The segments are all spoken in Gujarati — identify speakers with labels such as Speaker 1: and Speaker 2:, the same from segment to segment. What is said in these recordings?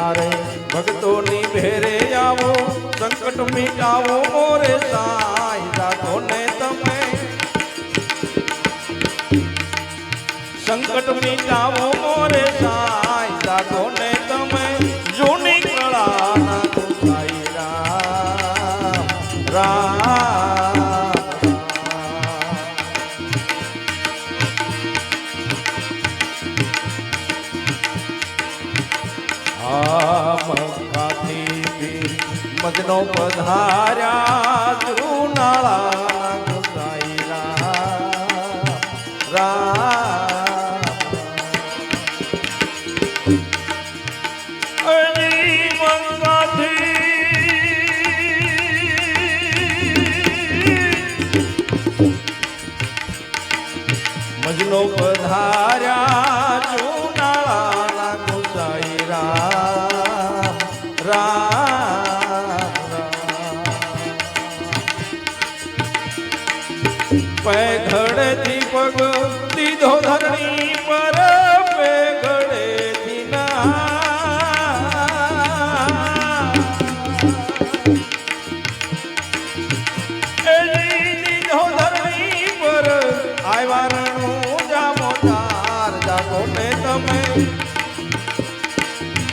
Speaker 1: ત્યારે ભક્તોની ભેરે આવો સંકટ મિટાવો મોરે સાઈ મગનો પધાર્યા ધ્રુનાળા ગોસાઈ રામ રામ અજી મજનો પધાર્યા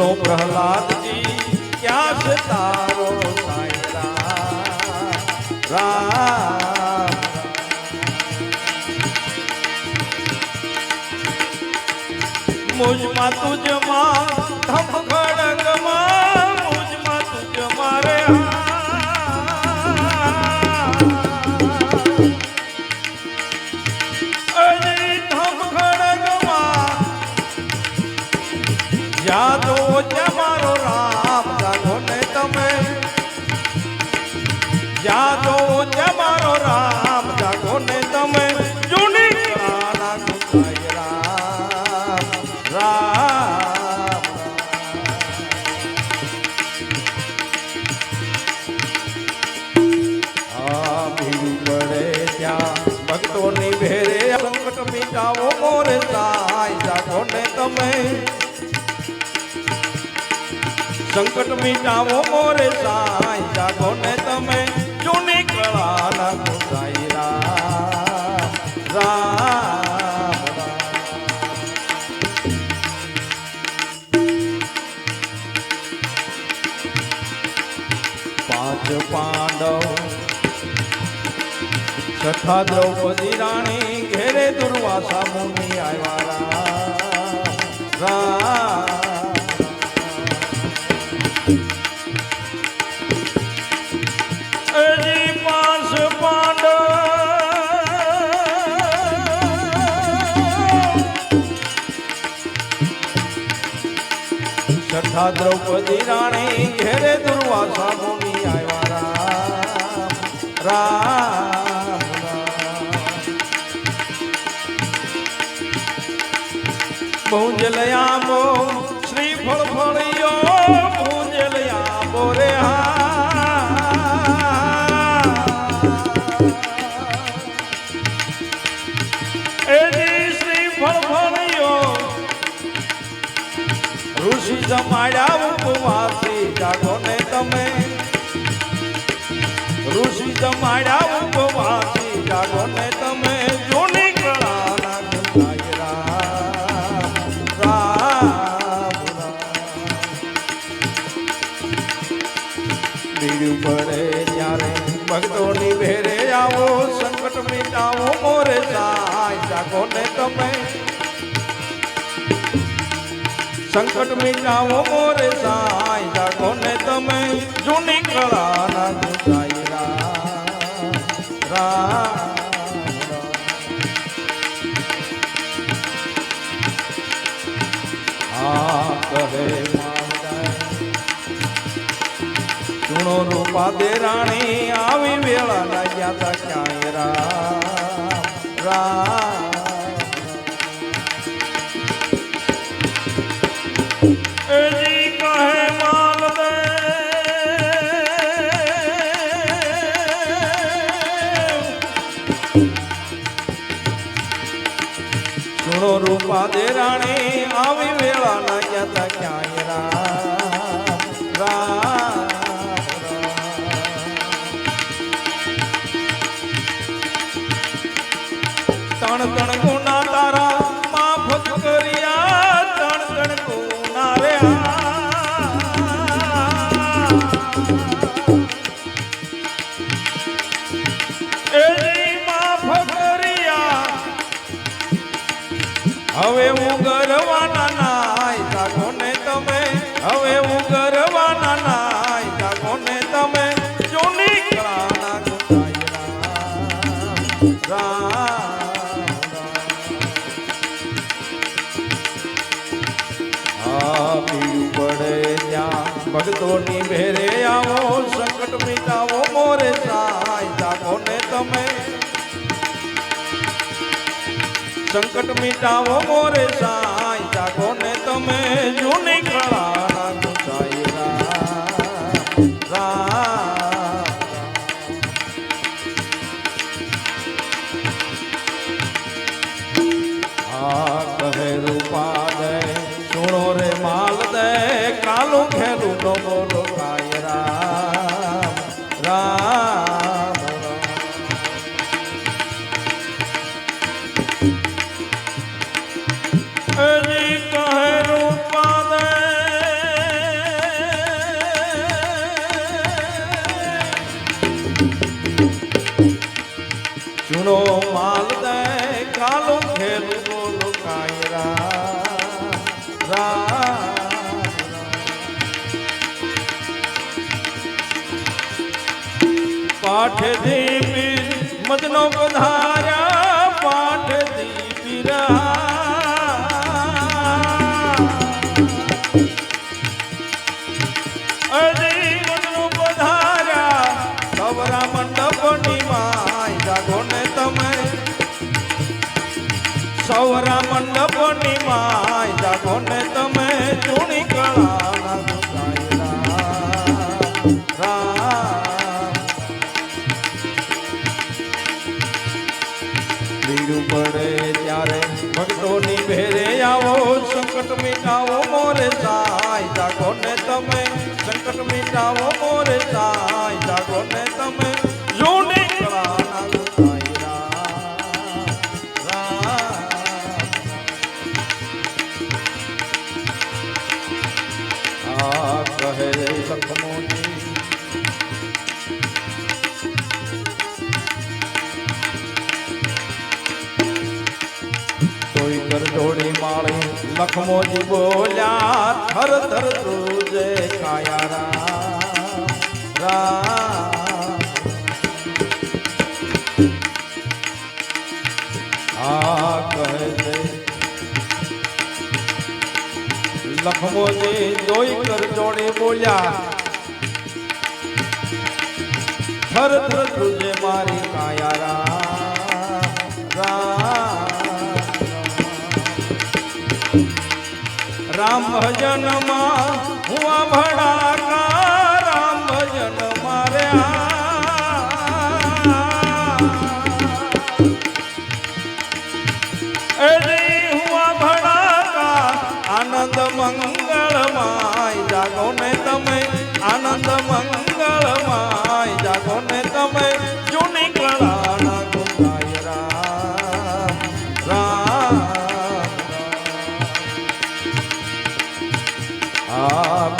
Speaker 1: સુનો પ્રહલાદજી ક્યાં છે તારો રામ. મુજમાં તુજમાં ધમ ખડગમાં મુજમાં તુજ મારે અજી ધમ ખડગમાં યાદો ભક્તોની ભેરે સંકટ મીટાવો મોરે સાય જાગો ને તમે. સંકટ મીટાવો મોરે સાય જાગો ને તમે. જૂની કળાના ગોસાઈ રામ છઠ્ઠા દ્રૌપદી રાણી, ઘેરે દુર્વાસા મુનિ આવ્યા છઠ્ઠા દ્રૌપદી રાણી, ઘેરે દુર્વાસા ભૂમિ આવ્યા રામ ભૂંજલયામો, શ્રી ફળ ફળિયો રે શ્રી ફળ ફળિયો ઋષિ જમાડ્યા ઉપવાસી જાગો ને તમે. ઋષિ જમાડ્યા સંકટ મિટાવો મોરે સાઈ જાગો ને તમે જૂની કળાના ગુસાઈ રા આ કહે. સુણો રૂપા દે રાણી, આવી વેળા લાગ્યા ગયા તા ક્યાંય રા? રામ દે રાણી આવી વેળા ના ગયા તા ક્યાંય રામ તણ તણ ગુના ભક્તોની ભેરે આવો, સંકટ મિટાવો, મોરે સાય જાગો ને તમે. સંકટ મિટાવો, મોરે સાઈ જાગો ને તમે. જૂની કળાના પાઠ દેવી મદનો પધાર્યા સૌરા મંડપની માય જાગો ને તમે. ચૂણી કળા પડે ત્યારે ભક્તોની ભેરે આવો, સંકટ મિટાવો, મોરે સાય જાગો ને તમે. સંકટ મિટાવો મોરે સાય જાગો ને તમે. કળાના ગુસાઈ રામ કહે લખમોજી લખમોજી બોલ્યા, થર થર, તુજે કાયા રામ આ કહે છે લખમોજી જોઈ કર જોડે બોલ્યા. થર થર, તુજે મારી કાયા રામ રામ ભજનમાં હું આ ભડાકા, રામ ભજન માર્યા આનંદ મંગળ માય જાગો ને તમે આનંદ મંગળમાય.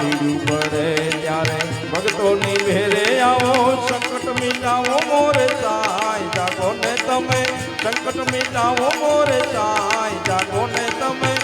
Speaker 1: પીડું પડે ત્યારે ભક્તોની ભેરે આવો, સંકટ મિટાવો, મોરે સાય જાગો ને તમે, સંકટ મિટાવો, મોરે સાય જાગો ને તમે.